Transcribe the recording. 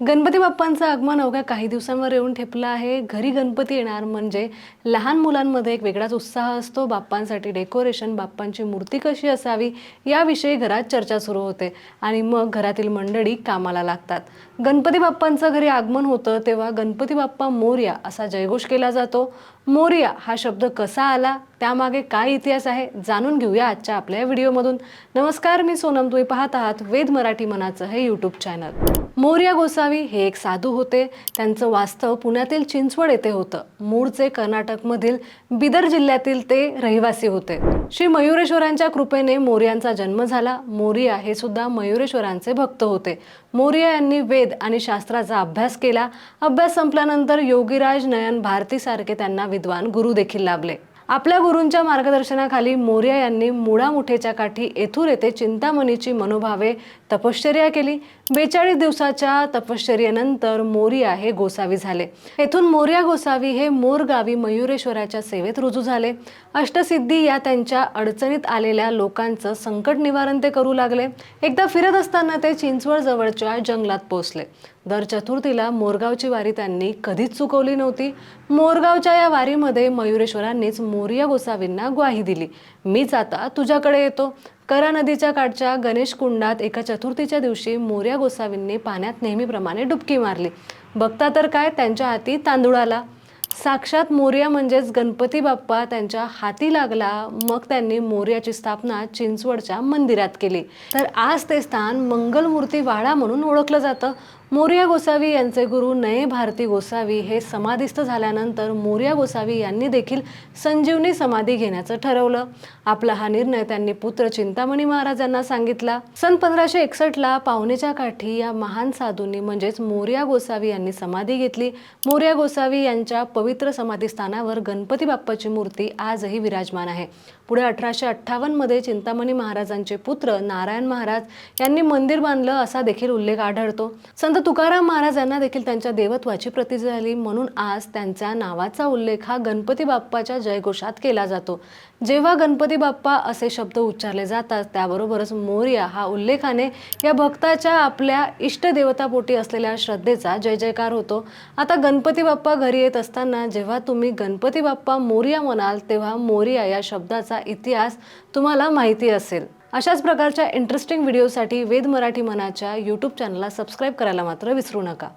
गणपती बाप्पांचं आगमन अवघ्या काही दिवसांवर येऊन ठेपलं आहे. घरी गणपती येणार म्हणजे लहान मुलांमध्ये एक वेगळाच उत्साह असतो. बाप्पांसाठी डेकोरेशन बाप्पांची मूर्ती कशी असावी याविषयी घरात चर्चा सुरू होते आणि मग घरातील मंडळी कामाला लागतात. गणपती बाप्पांचं घरी आगमन होतं तेव्हा गणपती बाप्पा मोर्या असा जयघोष केला जातो. मोर्या हा शब्द कसा आला? त्यामागे काय इतिहास आहे जाणून घेऊया आजच्या आपल्या या व्हिडिओमधून. नमस्कार मी सोनम तुम्ही पाहत आहात वेद मराठी मनाचं हे यूट्यूब चॅनल मोर्या गोसावी हे एक साधू होते. त्यांचं वास्तव पुण्यातील चिंचवड येथे होतं. मूळचे कर्नाटकमधील बिदर जिल्ह्यातील ते रहिवासी होते. श्री मयुरेश्वरांच्या कृपेने मोर्यांचा जन्म झाला. मोरिया हे सुद्धा मयुरेश्वरांचे भक्त होते. मोर्या यांनी वेद आणि शास्त्राचा अभ्यास केला. अभ्यास संपल्यानंतर योगीराज नयन भारतीसारखे त्यांना विद्वान गुरु देखील लाभले. आपल्या गुरूंच्या मार्गदर्शनाखाली मोर्या यांनी मुळामुठेच्या काठी येथूर येथे चिंतामणीची मनोभावे तपश्चर्या केली. बेचाळीस दिवसाच्या तपश्चर्येनंतर मोरिया हे गोसावी झाले. येथून मोर्या गोसावी हे मोरगावी मयुरेश्वराच्या सेवेत रुजू झाले. अष्टसिद्धी या त्यांच्या अडचणीत आलेल्या लोकांचं संकट निवारण ते करू लागले. एकदा फिरत असताना ते चिंचवड जवळच्या जंगलात पोहोचले. दर चतुर्थीला मोरगावची वारी त्यांनी कधीच चुकवली नव्हती. मोरगावच्या या वारीमध्ये मयुरेश्वरांनीच मोरिया गोसावींना ग्वाही दिली. मीच आता तुझ्याकडे येतो. करा नदीच्या काठच्या गणेश कुंडात एका चतुर्थीच्या दिवशी मोर्या गोसावींनी पाण्यात नेहमीप्रमाणे डुबकी मारली. बघता तर काय त्यांच्या हाती तांदूळ आला. साक्षात मोर्या म्हणजेच गणपती बाप्पा त्यांच्या हाती लागला मग त्यांनी मोर्याची स्थापना चिंचवडच्या मंदिरात केली. तर आज ते स्थान मंगलमूर्ती वाडा म्हणून ओळखलं जातं. मोर्या गोसावी यांचे गुरु नये भारती गोसावी हे समाधिस्थ झाल्यानंतर मोर्या गोसावी यांनी देखील संजीवनी समाधी घेण्याचं ठरवलं. आपला हा निर्णय त्यांनी पुत्र चिंतामणी महाराजांना सांगितला. सन पंधराशे एकसष्टला पावणेच्या काठी या महान साधूंनी म्हणजेच मोर्या गोसावी यांनी समाधी घेतली. मोर्या गोसावी यांच्या पवित्र समाधीस्थानावर गणपती बाप्पाची मूर्ती आजही विराजमान आहे. पुढे अठराशे अठ्ठावन्नमध्ये चिंतामणी महाराजांचे पुत्र नारायण महाराज यांनी मंदिर बांधलं असा देखील उल्लेख आढळतो. संत तुकाराम महाराजांना देखील त्यांच्या देवत्वाची प्रती झाली म्हणून आज त्यांच्या नावाचा उल्लेख हा गणपती बाप्पाच्या जयघोषात केला जातो. जेव्हा गणपती बाप्पा असे शब्द उच्चारले जातात त्याबरोबरच मोर्या हा उल्लेखाने या भक्ताच्या आपल्या इष्टदेवतापोटी असलेल्या श्रद्धेचा जय जयकार होतो. आता गणपती बाप्पा घरी येत असताना जेव्हा तुम्ही गणपती बाप्पा मोर्या म्हणाल तेव्हा मोर्या या शब्दाचा इतिहास तुम्हाला माहिती असेल. अशाच प्रकारच्या इंटरेस्टिंग व्हिडिओसाठी वेद मराठी मनाच्या यूट्यूब चॅनलला सबस्क्राईब करायला मात्र विसरू नका.